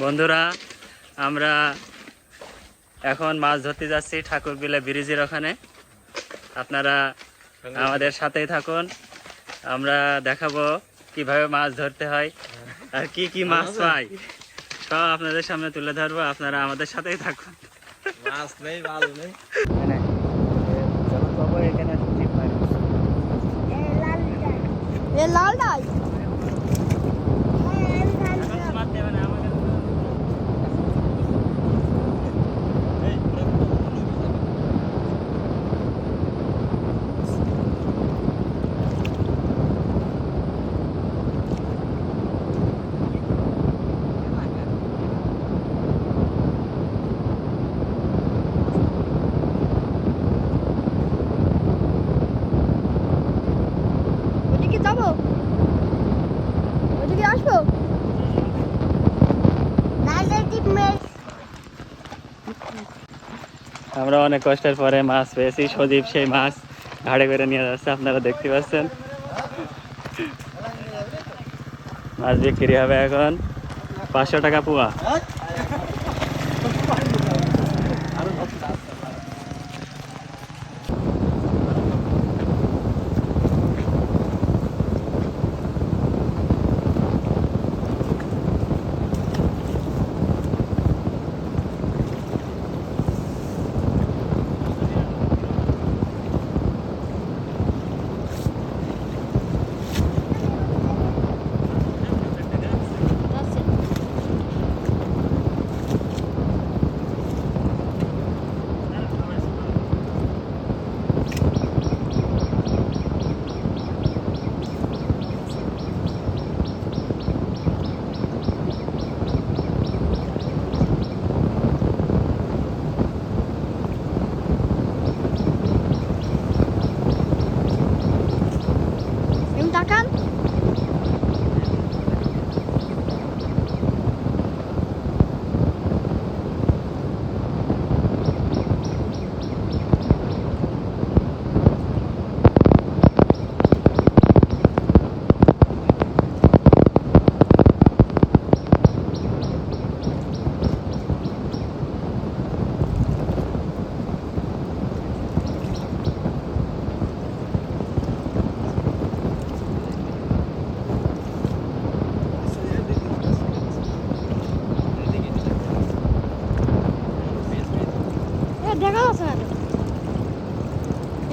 বন্ধুরা আমরা এখন মাছ ধরতে যাচ্ছি ঠাকুরবিলা ব্রিজের ওখানে। আপনারা আমাদের সাথেই থাকুন। আমরা দেখাবো কীভাবে মাছ ধরতে হয় আর কি কি মাছ পাই সব আপনাদের সামনে তুলে ধরবো আপনারা আমাদের সাথেই থাকুন। মাছ নেই মাছ নেই। এ লাল ডাল আমরা অনেক কষ্টের পরে মাছ পেয়েছি। সজীব সেই মাছ ঘাড়ে করে নিয়ে যাচ্ছে, আপনারা দেখতে পাচ্ছেন। মাছ বিক্রি হবে এখন পাঁচশো টাকা পোয়া।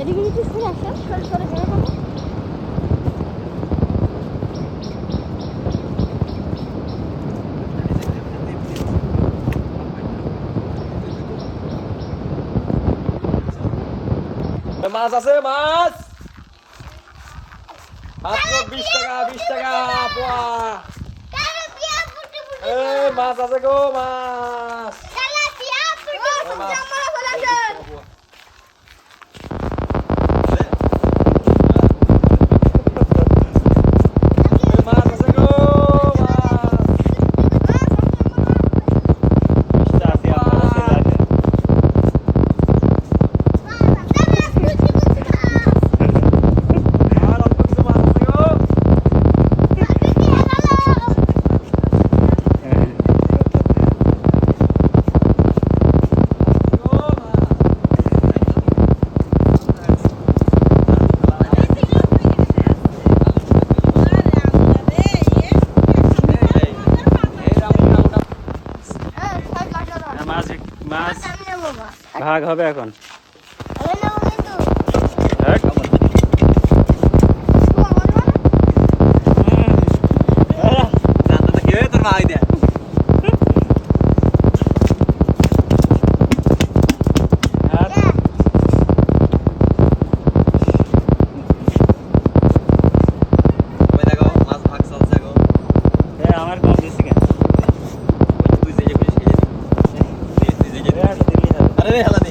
এদিকে যদি সরে আসে সরে সরে সরে যাব মাছ আছে মাছ? মাত্র বিশ টাকা বিশ টাকা পোয়া। মাছ আছে গো মাছ। এ মাছ মাছ ভাগ হবে এখন। জানতে কি তোর ভাই দে Ale, ale...